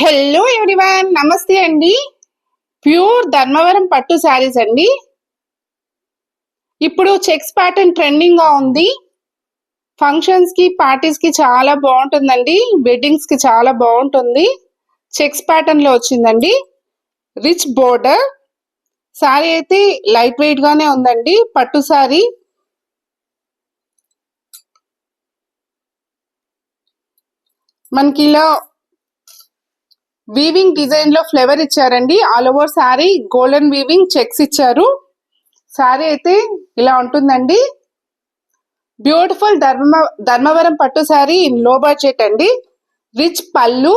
Hello everyone నమస్తే అండి. Pure Dharmavaram పట్టు శారీస్ అండి. ఇప్పుడు చెక్స్ ప్యాటర్న్ ట్రెండింగ్గా ఉంది. ఫంక్షన్స్కి పార్టీస్కి చాలా బాగుంటుందండి. వెడ్డింగ్స్కి చాలా బాగుంటుంది. చెక్స్ ప్యాటర్న్లో వచ్చిందండి. రిచ్ బోర్డర్ శారీ అయితే లైట్ వెయిట్గానే ఉందండి. పట్టు శారీ మనకి ఇలా వీవింగ్ డిజైన్లో ఫ్లేవర్ ఇచ్చారండి. All over sari golden weaving checks ఇచ్చారు. శారీ అయితే ఇలా ఉంటుందండి. బ్యూటిఫుల్ ధర్మ ధర్మవరం పట్టు శారీ ఇన్లో బడ్జెట్ అండి. రిచ్ పళ్ళు.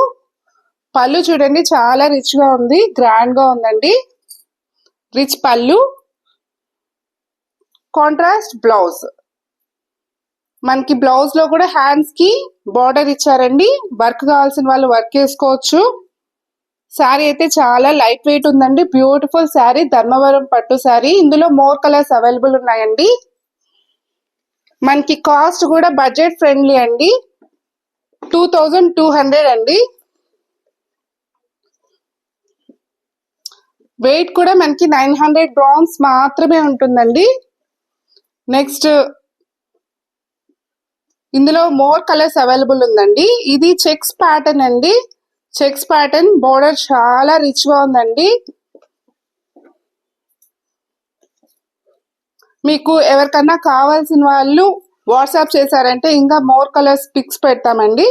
పళ్ళు చూడండి చాలా రిచ్గా ఉంది. గ్రాండ్గా ఉందండి. రిచ్ పళ్ళు. కాంట్రాస్ట్ బ్లౌజ్ మనకి బ్లౌజ్లో కూడా హ్యాండ్స్కి బార్డర్ ఇచ్చారండి. వర్క్ కావాల్సిన వాళ్ళు వర్క్ చేసుకోవచ్చు. శారీ అయితే చాలా లైట్ వెయిట్ ఉందండి. బ్యూటిఫుల్ శారీ ధర్మవరం పట్టు శారీ. ఇందులో మోర్ కలర్స్ అవైలబుల్ ఉన్నాయండి. మనకి కాస్ట్ కూడా బడ్జెట్ ఫ్రెండ్లీ అండి. టూ థౌజండ్ టూ హండ్రెడ్ అండి. వెయిట్ కూడా మనకి నైన్ హండ్రెడ్ గ్రామ్స్ మాత్రమే ఉంటుందండి. నెక్స్ట్ ఇందులో మోర్ కలర్స్ అవైలబుల్ ఉందండి. ఇది చెక్స్ ప్యాటర్న్ అండి. చెక్స్ ప్యాటర్న్ బోర్డర్ చాలా రిచ్గా ఉందండి. మీకు ఎవరికన్నా కావాల్సిన వాళ్ళు వాట్సాప్ చేశారంటే ఇంకా మోర్ కలర్స్ పిక్స్ పెడతామండి.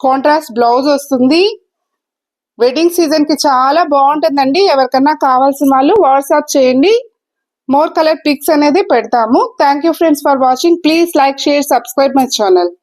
కాంట్రాస్ట్ బ్లౌజ్ వస్తుంది. వెడ్డింగ్ సీజన్కి చాలా బాగుంటుందండి. ఎవరికన్నా కావాల్సిన వాళ్ళు వాట్సాప్ చేయండి. మోర్ కలర్ పిక్స్ అనేది పెడతాము. Thank you friends for watching please like share subscribe my channel